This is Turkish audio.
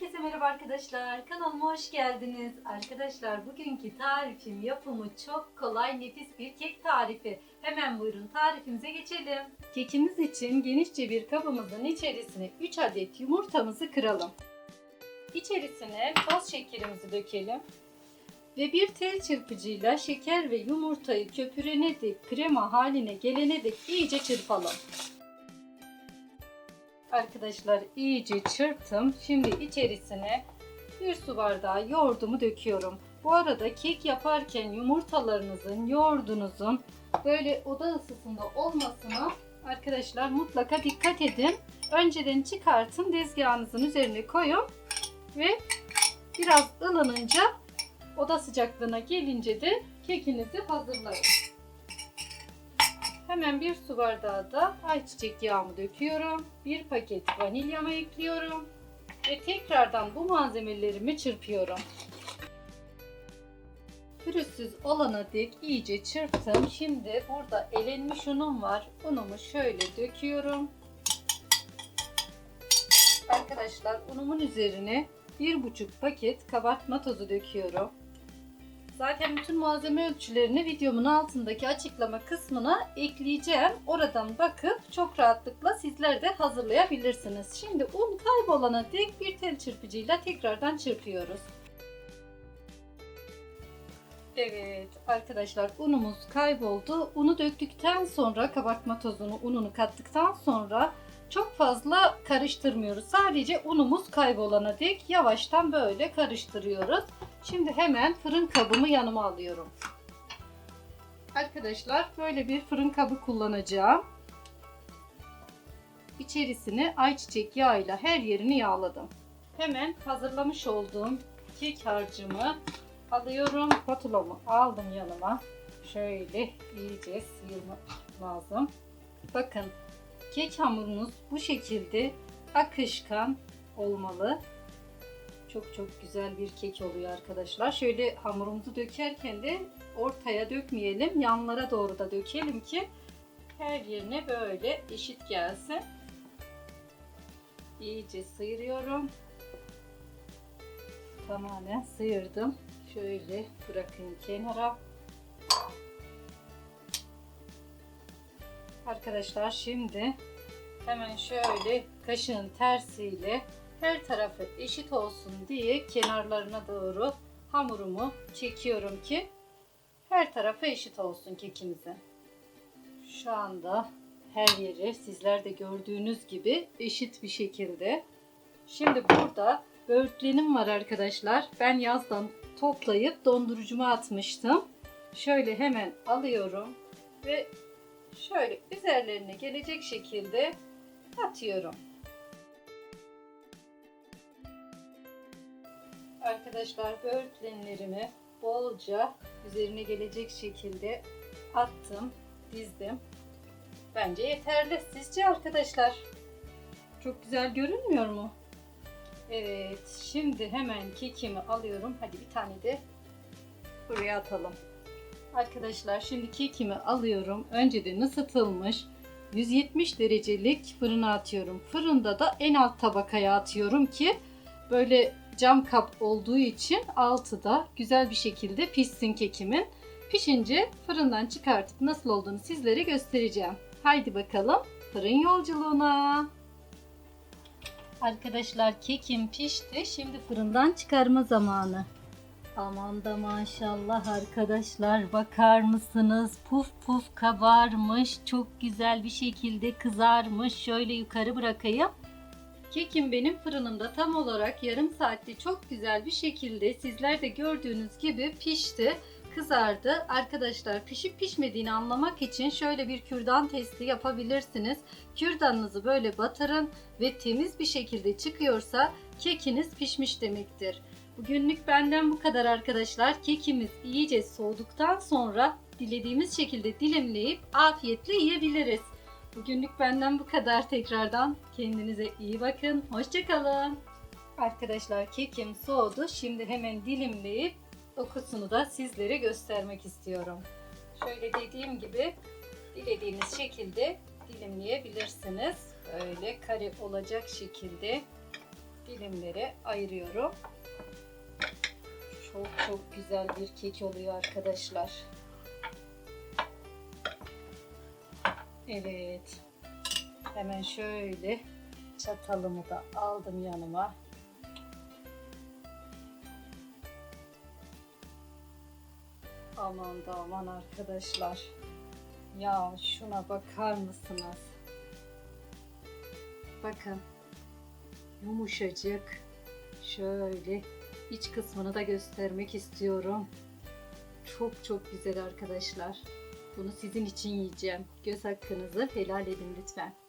Herkese merhaba arkadaşlar. Kanalıma hoş geldiniz. Arkadaşlar bugünkü tarifim yapımı çok kolay nefis bir kek tarifi. Hemen buyurun tarifimize geçelim. Kekimiz için genişçe bir kabımızın içerisine 3 adet yumurtamızı kıralım. İçerisine toz şekerimizi dökelim. Ve bir tel çırpıcıyla şeker ve yumurtayı köpürene dek krema haline gelene dek iyice çırpalım. Arkadaşlar iyice çırptım. Şimdi içerisine bir su bardağı yoğurdumu döküyorum. Bu arada kek yaparken yumurtalarınızın, yoğurdunuzun böyle oda ısısında olmasına arkadaşlar mutlaka dikkat edin. Önceden çıkartın, tezgahınızın üzerine koyun ve biraz ılınınca oda sıcaklığına gelince de kekinizi hazırlayın. Hemen bir su bardağı da ayçiçek yağımı döküyorum. Bir paket vanilyamı ekliyorum. Ve tekrardan bu malzemelerimi çırpıyorum. Pürüzsüz olana dek iyice çırptım. Şimdi burada elenmiş unum var. Unumu şöyle döküyorum. Arkadaşlar unumun üzerine bir buçuk paket kabartma tozu döküyorum. Zaten bütün malzeme ölçülerini videomun altındaki açıklama kısmına ekleyeceğim. Oradan bakıp çok rahatlıkla sizler de hazırlayabilirsiniz. Şimdi un kaybolana dek bir tel çırpıcıyla tekrardan çırpıyoruz. Evet arkadaşlar unumuz kayboldu. Unu döktükten sonra kabartma tozunu ununu kattıktan sonra çok fazla karıştırmıyoruz. Sadece unumuz kaybolana dek yavaştan böyle karıştırıyoruz. Şimdi hemen fırın kabımı yanıma alıyorum. Arkadaşlar böyle bir fırın kabı kullanacağım. İçerisine ayçiçek yağıyla her yerini yağladım. Hemen hazırlamış olduğum kek harcımı alıyorum. Spatulamı aldım yanıma. Şöyle iyice sıyırmak lazım. Bakın kek hamurunuz bu şekilde akışkan olmalı. Çok çok güzel bir kek oluyor arkadaşlar. Şöyle hamurumuzu dökerken de ortaya dökmeyelim. Yanlara doğru da dökelim ki her yerine böyle eşit gelsin. İyice sıyırıyorum. Tamamen sıyırdım. Şöyle bırakın kenara. Arkadaşlar şimdi hemen şöyle kaşığın tersiyle her tarafı eşit olsun diye kenarlarına doğru hamurumu çekiyorum ki her tarafı eşit olsun kekimizin. Şu anda her yeri sizler de gördüğünüz gibi eşit bir şekilde. Şimdi burada böğürtlenim var arkadaşlar. Ben yazdan toplayıp dondurucuma atmıştım. Şöyle hemen alıyorum ve şöyle üzerlerine gelecek şekilde atıyorum. Arkadaşlar böğürtlenlerimi bolca üzerine gelecek şekilde attım, dizdim. Bence yeterli. Sizce arkadaşlar? Çok güzel görünmüyor mu? Evet, şimdi hemen kekimi alıyorum. Hadi bir tane de buraya atalım. Arkadaşlar şimdi kekimi alıyorum. Önceden ısıtılmış 170 derecelik fırına atıyorum. Fırında da en alt tabakaya atıyorum ki böyle cam kap olduğu için altı da güzel bir şekilde pişsin kekimin. Pişince fırından çıkartıp nasıl olduğunu sizlere göstereceğim. Haydi bakalım fırın yolculuğuna. Arkadaşlar kekim pişti. Şimdi fırından çıkarma zamanı. Aman da maşallah arkadaşlar bakar mısınız? Puf puf kabarmış. Çok güzel bir şekilde kızarmış. Şöyle yukarı bırakayım. Kekim benim fırınımda tam olarak yarım saatte çok güzel bir şekilde sizler de gördüğünüz gibi pişti, kızardı. Arkadaşlar pişip pişmediğini anlamak için şöyle bir kürdan testi yapabilirsiniz. Kürdanınızı böyle batırın ve temiz bir şekilde çıkıyorsa kekiniz pişmiş demektir. Bugünlük benden bu kadar arkadaşlar. Kekimiz iyice soğuduktan sonra dilediğimiz şekilde dilimleyip afiyetle yiyebiliriz. Bugünlük benden bu kadar tekrardan. Kendinize iyi bakın. Hoşçakalın. Arkadaşlar kekim soğudu. Şimdi hemen dilimleyip dokusunu da sizlere göstermek istiyorum. Şöyle dediğim gibi dilediğiniz şekilde dilimleyebilirsiniz. Böyle kare olacak şekilde dilimleri ayırıyorum. Çok çok güzel bir kek oluyor arkadaşlar. Evet. Hemen şöyle çatalımı da aldım yanıma. Aman da aman arkadaşlar. Ya şuna bakar mısınız? Bakın. Yumuşacık. Şöyle iç kısmını da göstermek istiyorum. Çok çok güzel arkadaşlar. Bunu sizin için yiyeceğim. Göz hakkınızı helal edin lütfen.